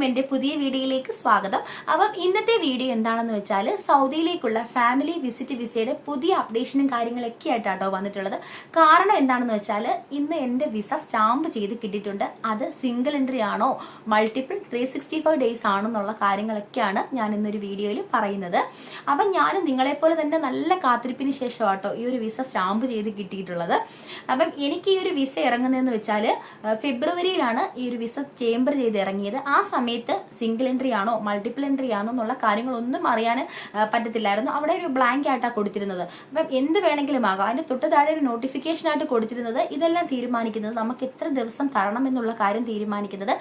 എല്ലാവർക്കും എന്റെ പുതിയ വീഡിയോയിലേക്ക് സ്വാഗതം. അപ്പം ഇന്നത്തെ വീഡിയോ എന്താണെന്ന് വെച്ചാൽ സൗദിയിലേക്കുള്ള ഫാമിലി വിസിറ്റ് വിസയുടെ പുതിയ അപ്ഡേഷനും കാര്യങ്ങളൊക്കെ ആയിട്ടാട്ടോ വന്നിട്ടുള്ളത്. കാരണം എന്താണെന്ന് വെച്ചാൽ ഇന്ന് എന്റെ വിസ സ്റ്റാമ്പ് ചെയ്ത് കിട്ടിയിട്ടുണ്ട്. അത് സിംഗിൾ എൻട്രി ആണോ multiple three sixty five days ആണെന്നുള്ള കാര്യങ്ങളൊക്കെയാണ് ഞാൻ ഇന്നൊരു വീഡിയോയിൽ പറയുന്നത്. അപ്പം ഞാൻ നിങ്ങളെപ്പോലെ തന്നെ നല്ല കാത്തിരിപ്പിന് ശേഷമാട്ടോ ഈ ഒരു വിസ സ്റ്റാമ്പ് ചെയ്ത് കിട്ടിയിട്ടുള്ളത്. അപ്പം എനിക്ക് ഈ ഒരു വിസ ഇറങ്ങുന്നതെന്ന് വെച്ചാൽ ഫെബ്രുവരിയിലാണ് ഈ ഒരു വിസ ചേംബർ ചെയ്ത് ഇറങ്ങിയത്. ആ സമയത്ത് സിംഗിൾ എൻട്രി ആണോ മൾട്ടിപ്പിൾ എൻട്രി ആണോ എന്നുള്ള കാര്യങ്ങളൊന്നും അറിയാൻ പറ്റത്തില്ലായിരുന്നു. അവിടെ ഒരു ബ്ലാങ്ക് ആയിട്ടാണ് കൊടുത്തിരുന്നത്. അപ്പം എന്ത് വേണമെങ്കിലും ആകാം. അതിന്റെ തൊട്ട് താഴെ ഒരു നോട്ടിഫിക്കേഷൻ ആയിട്ട് കൊടുത്തിരുന്നത് ഇതെല്ലാം തീരുമാനിക്കുന്നത് നമുക്ക് എത്ര ദിവസം തരണം എന്നുള്ള കാര്യം തീരുമാനിക്കുന്നത്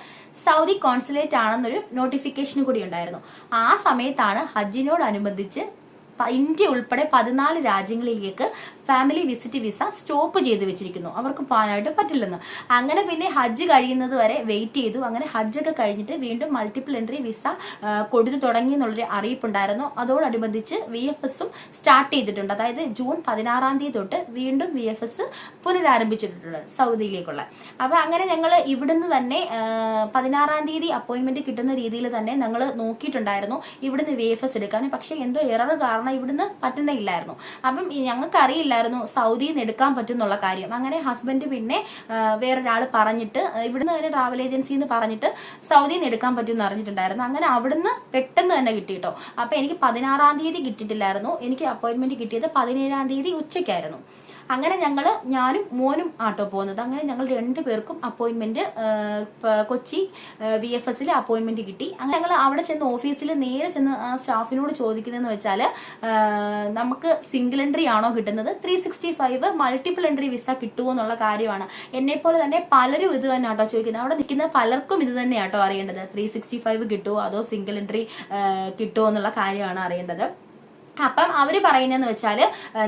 സൗദി കോൺസുലേറ്റ് ആണെന്നൊരു നോട്ടിഫിക്കേഷൻ കൂടി ഉണ്ടായിരുന്നു. ആ സമയത്താണ് ഹജ്ജിനോടനുബന്ധിച്ച് ഇന്ത്യ ഉൾപ്പെടെ പതിനാല് രാജ്യങ്ങളിലേക്ക് ഫാമിലി വിസിറ്റ് വിസ സ്റ്റോപ്പ് ചെയ്ത് വെച്ചിരിക്കുന്നു. അവർക്ക് പോകാനായിട്ട് പറ്റില്ലെന്ന്. അങ്ങനെ പിന്നെ ഹജ്ജ് കഴിയുന്നത് വരെ വെയിറ്റ് ചെയ്തു. അങ്ങനെ ഹജ്ജൊക്കെ കഴിഞ്ഞിട്ട് വീണ്ടും മൾട്ടിപ്പിൾ എൻട്രി വിസ കൊടുത്തു തുടങ്ങി എന്നുള്ളൊരു അറിയിപ്പുണ്ടായിരുന്നു. അതോടനുബന്ധിച്ച് വി എഫ് എസും സ്റ്റാർട്ട് ചെയ്തിട്ടുണ്ട്. അതായത് ജൂൺ പതിനാറാം തീയതി തൊട്ട് വീണ്ടും വി എഫ് എസ് പുനരാരംഭിച്ചിട്ടുണ്ട് സൗദിയിലേക്കുള്ള. അപ്പൊ അങ്ങനെ ഞങ്ങൾ ഇവിടുന്ന് തന്നെ പതിനാറാം തീയതി അപ്പോയിന്റ്മെന്റ് കിട്ടുന്ന രീതിയിൽ തന്നെ ഞങ്ങൾ നോക്കിയിട്ടുണ്ടായിരുന്നു ഇവിടുന്ന് വി എഫ് എസ് എടുക്കാൻ. പക്ഷെ എന്തോ എറർ കാരണം ഇവിടുന്ന് പറ്റുന്നില്ലായിരുന്നു അപ്പം ഞങ്ങൾക്ക് ഞങ്ങൾക്ക് അറിയില്ലായിരുന്നു സൗദിയിൽ നിന്ന് എടുക്കാൻ പറ്റും എന്നുള്ള കാര്യം. അങ്ങനെ ഹസ്ബൻഡ് പിന്നെ വേറൊരാൾ പറഞ്ഞിട്ട് ഇവിടുന്ന് തന്നെ ട്രാവൽ ഏജൻസി എന്ന് പറഞ്ഞിട്ട് സൗദിയിൽ നിന്ന് എടുക്കാൻ പറ്റും എന്ന് അറിഞ്ഞിട്ടുണ്ടായിരുന്നു. അങ്ങനെ അവിടുന്ന് പെട്ടെന്ന് തന്നെ കിട്ടിയിട്ടോ അപ്പൊ എനിക്ക് പതിനാറാം തീയതി കിട്ടിയിട്ടില്ലായിരുന്നു. എനിക്ക് അപ്പോയിന്റ്മെന്റ് കിട്ടിയത് പതിനേഴാം തീയതി ഉച്ചയ്ക്കായിരുന്നു. അങ്ങനെ ഞങ്ങൾ ഞാനും മോനും ആട്ടോ പോകുന്നത്. അങ്ങനെ ഞങ്ങൾ രണ്ടു പേർക്കും അപ്പോയിന്റ്മെന്റ് കൊച്ചി വി എഫ് എസിൽ അപ്പോയിൻമെന്റ് കിട്ടി. അങ്ങനെ ഞങ്ങൾ അവിടെ ചെന്ന് ഓഫീസിൽ നേരെ ചെന്ന് ആ സ്റ്റാഫിനോട് ചോദിക്കുന്നതെന്ന് വെച്ചാൽ നമുക്ക് സിംഗിൾ എൻട്രി ആണോ കിട്ടുന്നത്? Three sixty five multiple entry visa കിട്ടുമോ എന്നുള്ള കാര്യമാണ്. എന്നെ പോലെ തന്നെ പലരും ഇത് തന്നെ ആട്ടോ ചോദിക്കുന്നത്. അവിടെ നിൽക്കുന്ന പലർക്കും ഇത് തന്നെ ആട്ടോ അറിയേണ്ടത്. ത്രീ സിക്സ്റ്റി ഫൈവ് കിട്ടുമോ അതോ സിംഗിൾ എൻട്രി കിട്ടുമോ എന്നുള്ള കാര്യമാണ് അറിയേണ്ടത്. അപ്പം അവർ പറയുന്നതെന്ന് വെച്ചാൽ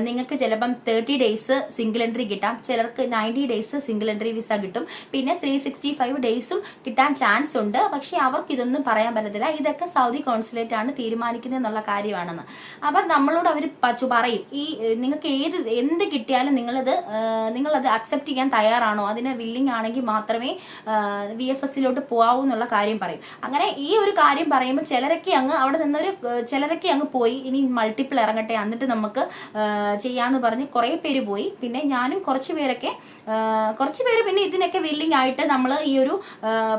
നിങ്ങൾക്ക് ചിലപ്പം തേർട്ടി ഡേയ്സ് സിംഗിൾ എൻട്രി കിട്ടാം ചിലർക്ക് ninety days single entry visa കിട്ടും പിന്നെ ത്രീ സിക്സ്റ്റി ഫൈവ് ഡേയ്സും കിട്ടാൻ ചാൻസ് ഉണ്ട്. പക്ഷേ അവർക്ക് ഇതൊന്നും പറയാൻ പറ്റത്തില്ല. ഇതൊക്കെ സൗദി കോൺസുലേറ്റ് ആണ് തീരുമാനിക്കുന്നത് എന്നുള്ള കാര്യമാണെന്ന്. അപ്പം നമ്മളോട് അവർ പറയും ഈ നിങ്ങൾക്ക് ഏത് എന്ത് കിട്ടിയാലും നിങ്ങളത് നിങ്ങളത് അക്സെപ്റ്റ് ചെയ്യാൻ തയ്യാറാണോ? അതിന് വില്ലിംഗ് ആണെങ്കിൽ മാത്രമേ വി എഫ് എസിലോട്ട് പോകാവൂ എന്നുള്ള കാര്യം പറയും. അങ്ങനെ ഈ ഒരു കാര്യം പറയുമ്പോൾ ചിലരൊക്കെ അങ്ങ് അവിടെ നിന്നൊരു ചിലരൊക്കെ അങ്ങ് പോയി. ഇനി മൾട്ടിപ്പിൾ ഇറങ്ങട്ടെ എന്നിട്ട് നമുക്ക് ചെയ്യാന്ന് പറഞ്ഞ് കുറേ പേര് പോയി. പിന്നെ ഞാനും കുറച്ച് പേരൊക്കെ കുറച്ചു പേര് പിന്നെ ഇതിനൊക്കെ വില്ലിംഗ് ആയിട്ട് നമ്മൾ ഈ ഒരു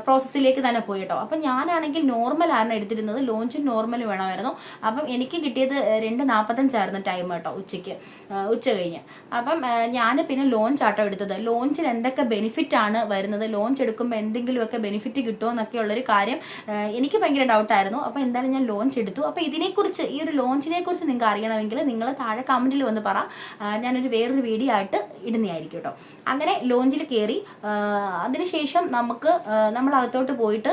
പ്രോസസ്സിലേക്ക് തന്നെ പോയി കേട്ടോ അപ്പം ഞാനാണെങ്കിൽ ആയിരുന്നു എടുത്തിരുന്നത്. ലോഞ്ചും നോർമൽ വേണമായിരുന്നു. അപ്പം എനിക്ക് കിട്ടിയത് രണ്ട് നാൽപ്പത്തഞ്ചായിരുന്നു ടൈം കേട്ടോ ഉച്ചയ്ക്ക് ഉച്ച കഴിഞ്ഞ്. അപ്പം ഞാൻ പിന്നെ ലോഞ്ച് ആട്ടോ എടുത്തത്. ലോഞ്ചിൽ എന്തൊക്കെ ബെനിഫിറ്റ് ആണ് വരുന്നത്? ലോഞ്ച് എടുക്കുമ്പോൾ എന്തെങ്കിലുമൊക്കെ ബെനിഫിറ്റ് കിട്ടുമോ എന്നൊക്കെ ഉള്ളൊരു കാര്യം എനിക്ക് ഭയങ്കര ഡൗട്ടായിരുന്നു അപ്പോൾ എന്തായാലും ഞാൻ ലോഞ്ച് എടുത്തു. അപ്പോൾ ഇതിനെക്കുറിച്ച് ഈ ഒരു ലോഞ്ചിനെ കുറിച്ച് നിങ്ങൾക്ക് അറിയണമെങ്കിൽ നിങ്ങൾ താഴെ കമന്റിൽ വന്ന് പറ. ഞാനൊരു വേറൊരു വീഡിയോ ആയിട്ട് ഇടുന്നതായിരിക്കും കേട്ടോ അങ്ങനെ ലോഞ്ചിൽ കയറി അതിനുശേഷം നമുക്ക് നമ്മൾ അകത്തോട്ട് പോയിട്ട്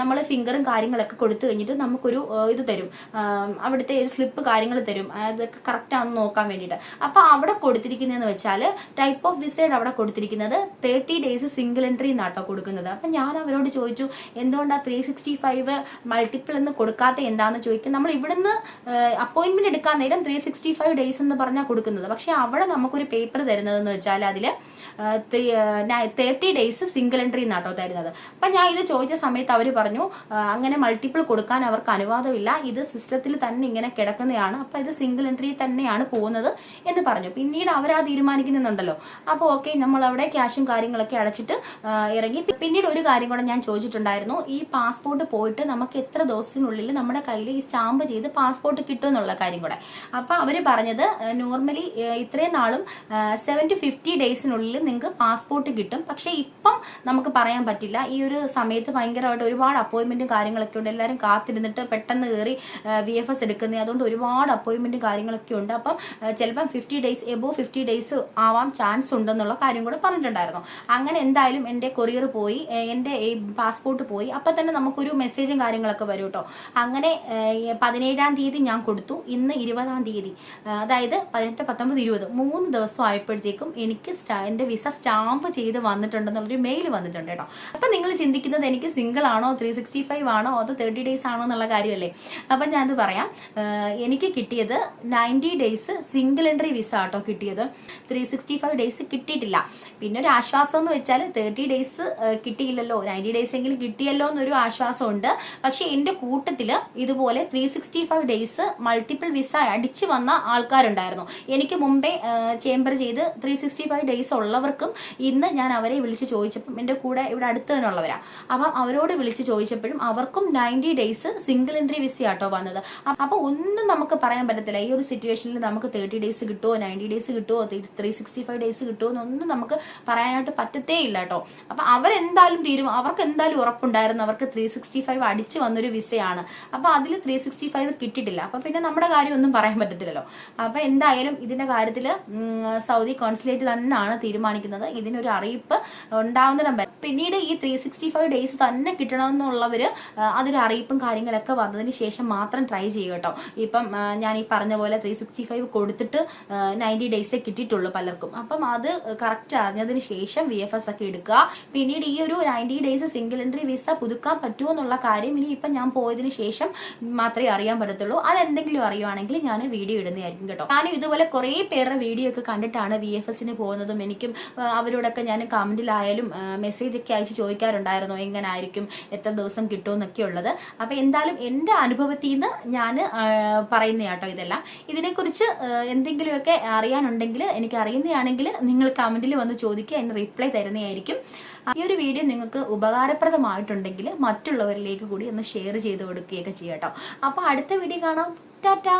നമ്മൾ ഫിംഗറും കാര്യങ്ങളൊക്കെ കൊടുത്തു കഴിഞ്ഞിട്ട് നമുക്കൊരു ഇത് തരും. അവിടുത്തെ ഒരു സ്ലിപ്പ് കാര്യങ്ങൾ തരും. അതൊക്കെ കറക്റ്റ് ആണെന്ന് നോക്കാൻ വേണ്ടിയിട്ട്. അപ്പോൾ അവിടെ കൊടുത്തിരിക്കുന്നതെന്ന് വെച്ചാൽ ടൈപ്പ് ഓഫ് വിസയുടെ അവിടെ കൊടുത്തിരിക്കുന്നത് തേർട്ടി ഡേയ്സ് സിംഗിൾ എൻട്രി എന്നാട്ടോ കൊടുക്കുന്നത്. അപ്പം ഞാൻ അവരോട് ചോദിച്ചു എന്തുകൊണ്ടാണ് ത്രീ സിക്സ്റ്റി ഫൈവ് മൾട്ടിപ്പിൾ എന്ന് കൊടുക്കാത്ത എന്താണെന്ന് ചോദിക്കും നമ്മൾ ഇവിടുന്ന് അപ്പോയിന്റ്മെന്റ് എടുക്കാൻ നേരം ത്രീ സിക്സ്റ്റി ഫൈവ് ഡേയ്സ് എന്ന് പറഞ്ഞാൽ കൊടുക്കുന്നത്. പക്ഷെ അവിടെ നമുക്കൊരു പേപ്പർ തരുന്നതെന്ന് വെച്ചാൽ അതിൽ തേർട്ടി ഡേയ്സ് സിംഗിൾ എൻട്രി എന്നാട്ടോ തരുന്നത്. അപ്പം ഞാൻ ഇത് ചോദിച്ച സമയത്ത് അവർ പറഞ്ഞു ആ, അങ്ങനെ മൾട്ടിപ്പിൾ കൊടുക്കാൻ അവർക്ക് അനുവാദമില്ല. ഇത് സിസ്റ്റത്തിൽ തന്നെ ഇങ്ങനെ കിടക്കുന്നതാണ്. അപ്പം ഇത് സിംഗിൾ എൻട്രി തന്നെയാണ് പോകുന്നത് എന്ന് പറഞ്ഞു. പിന്നീട് അവരാ തീരുമാനിക്കുന്നുണ്ടല്ലോ. അപ്പോൾ ഓക്കെ നമ്മൾ അവിടെ ക്യാഷും കാര്യങ്ങളൊക്കെ അടച്ചിട്ട് ആ, ഇറങ്ങി. പിന്നീട് ഒരു കാര്യം കൂടെ ഞാൻ ചോദിച്ചിട്ടുണ്ടായിരുന്നു. ഈ പാസ്പോർട്ട് പോയിട്ട് നമുക്ക് എത്ര ദിവസത്തിനുള്ളിൽ നമ്മുടെ കയ്യിൽ ഈ സ്റ്റാമ്പ് ചെയ്ത് പാസ്പോർട്ട് കിട്ടും എന്നുള്ള കാര്യം കൂടെ. അപ്പം അവർ പറഞ്ഞത് നോർമലി ഇത്രയും നാളും സെവൻ ടു ഫിഫ്റ്റി ഡേയ്സിനുള്ളിൽ നിങ്ങൾക്ക് പാസ്പോർട്ട് കിട്ടും. പക്ഷേ ഇപ്പം നമുക്ക് പറയാൻ പറ്റില്ല. ഈ ഒരു സമയത്ത് ഭയങ്കരമായിട്ട് ഒരുപാട് അപ്പോയിൻമെന്റും കാര്യങ്ങളൊക്കെ ഉണ്ട്. എല്ലാവരും കാത്തിരുന്നിട്ട് പെട്ടെന്ന് കയറി വി എഫ് എസ് എടുക്കുന്നത് അതുകൊണ്ട് ഒരുപാട് അപ്പോയിൻമെന്റും കാര്യങ്ങളൊക്കെ ഉണ്ട്. അപ്പം ചിലപ്പം fifty days above fifty days ആവാൻ ചാൻസ് ഉണ്ടെന്നുള്ള കാര്യം കൂടെ പറഞ്ഞിട്ടുണ്ടായിരുന്നു. അങ്ങനെ എന്തായാലും എന്റെ കൊറിയർ പോയി എന്റെ പാസ്പോർട്ട് പോയി. അപ്പം തന്നെ നമുക്കൊരു മെസ്സേജും കാര്യങ്ങളൊക്കെ വരും കേട്ടോ. അങ്ങനെ പതിനേഴാം തീയതി ഞാൻ കൊടുത്തു. ഇന്ന് ഇരുപതാം തീയതി. അതായത് പതിനെട്ട് പത്തൊമ്പത് ഇരുപത്. മൂന്ന് ദിവസം ആയപ്പോഴത്തേക്കും എനിക്ക് സ്റ്റാ- എന്റെ വിസ സ്റ്റാമ്പ് ചെയ്ത് വന്നിട്ടുണ്ടെന്നുള്ളൊരു മെയിൽ വന്നിട്ടുണ്ട് കേട്ടോ. അപ്പം നിങ്ങൾ ചിന്തിക്കുന്നത് എനിക്ക് സിംഗിൾ ആണോ ത്രീ സിക്സ്റ്റി ഫൈവ് ആണോ അതോ തേർട്ടി ഡേയ്സ് ആണോ എന്നുള്ള കാര്യമല്ലേ? അപ്പം ഞാനത് പറയാം. എനിക്ക് കിട്ടിയത് ninety days single entry visa ആട്ടോ കിട്ടിയത്. ത്രീ സിക്സ്റ്റി ഫൈവ് ഡേയ്സ് കിട്ടിയിട്ടില്ല. പിന്നെ ഒരു ആശ്വാസം എന്ന് വെച്ചാൽ തേർട്ടി ഡേയ്സ് കിട്ടിയില്ലല്ലോ. നയന്റി ഡേയ്സ് എങ്കിലും കിട്ടിയല്ലോ എന്നൊരു ആശ്വാസം ഉണ്ട് പക്ഷേ എന്റെ കൂട്ടത്തിൽ ഇതുപോലെ three sixty five days multiple visa അടിച്ചു വന്ന ആൾക്കാരുണ്ടായിരുന്നു. എനിക്ക് മുമ്പേ ചേംബർ ചെയ്ത് ത്രീ സിക്സ്റ്റി ഫൈവ് ഡേയ്സ് ഉള്ളവർക്കും ഇന്ന് ഞാൻ അവരെ വിളിച്ച് ചോദിച്ചപ്പം എന്റെ കൂടെ ഇവിടെ അടുത്ത് തന്നെ അപ്പം അവരോട് വിളിച്ച് ചോദിച്ചപ്പോഴും അവർക്കും ninety days single entry visa ആട്ടോ വന്നത്. അപ്പോൾ ഒന്നും നമുക്ക് പറയാൻ പറ്റത്തില്ല. ഈ ഒരു സിറ്റുവേഷനിൽ നമുക്ക് തേർട്ടി ഡേയ്സ് കിട്ടുമോ നയന്റി ഡേയ്സ് കിട്ടുമോ ത്രീ സിക്സ്റ്റി ഫൈവ് ഡേയ്സ് കിട്ടുമോ എന്നൊന്നും നമുക്ക് പറയാനായിട്ട് പറ്റത്തേ ഇല്ല കേട്ടോ അപ്പം അവരെന്തായാലും തീരും. അവർക്ക് എന്തായാലും ഉറപ്പുണ്ടായിരുന്നു. അവർക്ക് ത്രീ സിക്സ്റ്റി ഫൈവ് അടിച്ചു വന്നൊരു വിസയാണ് അപ്പോൾ അതിൽ ത്രീ സിക്സ്റ്റി ഫൈവ് കിട്ടിയിട്ടില്ല. അപ്പം പിന്നെ നമ്മുടെ കാര്യം ഒന്നും പറയാൻ പറ്റത്തില്ലല്ലോ. അപ്പം എന്തായാലും ഇതിന്റെ കാര്യത്തിൽ സൗദി കോൺസുലേറ്റ് തന്നെയാണ് തീരുമാനിക്കുന്നത്. ഇതിനൊരു അറിയിപ്പ് ഉണ്ടാവുന്ന നമ്പർ. പിന്നീട് ഈ ത്രീ സിക്സ്റ്റി ഫൈവ് ഡേയ്സ് തന്നെ കിട്ടണമെന്നുള്ളവര് ആ, അതൊരു അറിയിപ്പും കാര്യങ്ങളൊക്കെ വന്നതിന് ശേഷം മാത്രം ട്രൈ ചെയ്യുക കേട്ടോ. ഇപ്പം ഞാൻ ഈ പറഞ്ഞ പോലെ ത്രീ സിക്സ്റ്റി ഫൈവ് കൊടുത്തിട്ട് നയന്റി ഡേയ്സേ കിട്ടിയിട്ടുള്ളൂ പലർക്കും. അപ്പം അത് കറക്റ്റ് അറിഞ്ഞതിന് ശേഷം വി എഫ് എസ് ഒക്കെ എടുക്കുക. പിന്നീട് ഈ ഒരു ninety days single entry visa പുതുക്കാൻ പറ്റുമോ എന്നുള്ള കാര്യം ഇനി ഇപ്പം ഞാൻ പോയതിന് ശേഷം മാത്രമേ അറിയാൻ പറ്റത്തുള്ളൂ. അതെന്തെങ്കിലും അറിയുവാണെങ്കിൽ ഞാൻ വീഡിയോ ഇടുന്നതായിരിക്കും കേട്ടോ. ഞാൻ ഇതുപോലെ കുറേ പേരുടെ വീഡിയോ ഒക്കെ കണ്ടിട്ടാണ് വി എഫ് എസിന് പോകുന്നതും എനിക്കും ആ, അവരോടൊക്കെ ഞാൻ കമന്റിലായാലും മെസ്സേജ് ഒക്കെ അയച്ച് ചോദിക്കാറുണ്ടായിരുന്നു എങ്ങനെ ആയിരിക്കും എത്ര ദിവസം കിട്ടും എന്നൊക്കെ ഉള്ളത് അപ്പൊ എന്തായാലും എന്റെ അനുഭവത്തിൽ നിന്ന് ഞാൻ പറയുന്ന കേട്ടോ ഇതെല്ലാം. ഇതിനെക്കുറിച്ച് എന്തെങ്കിലുമൊക്കെ അറിയാനുണ്ടെങ്കിൽ എനിക്ക് അറിയുന്നതാണെങ്കിൽ നിങ്ങൾ കമന്റിൽ വന്ന് ചോദിക്കുക അതിന് റിപ്ലൈ തരുന്നതായിരിക്കും ഈ ഒരു വീഡിയോ നിങ്ങൾക്ക് ഉപകാരപ്രദമായിട്ടുണ്ടെങ്കിൽ മറ്റുള്ളവരിലേക്ക് കൂടി ഒന്ന് ഷെയർ ചെയ്ത് കൊടുക്കുകയൊക്കെ ചെയ്യട്ടോ അപ്പോൾ അടുത്ത വീഡിയോ കാണാം. ടാറ്റാ!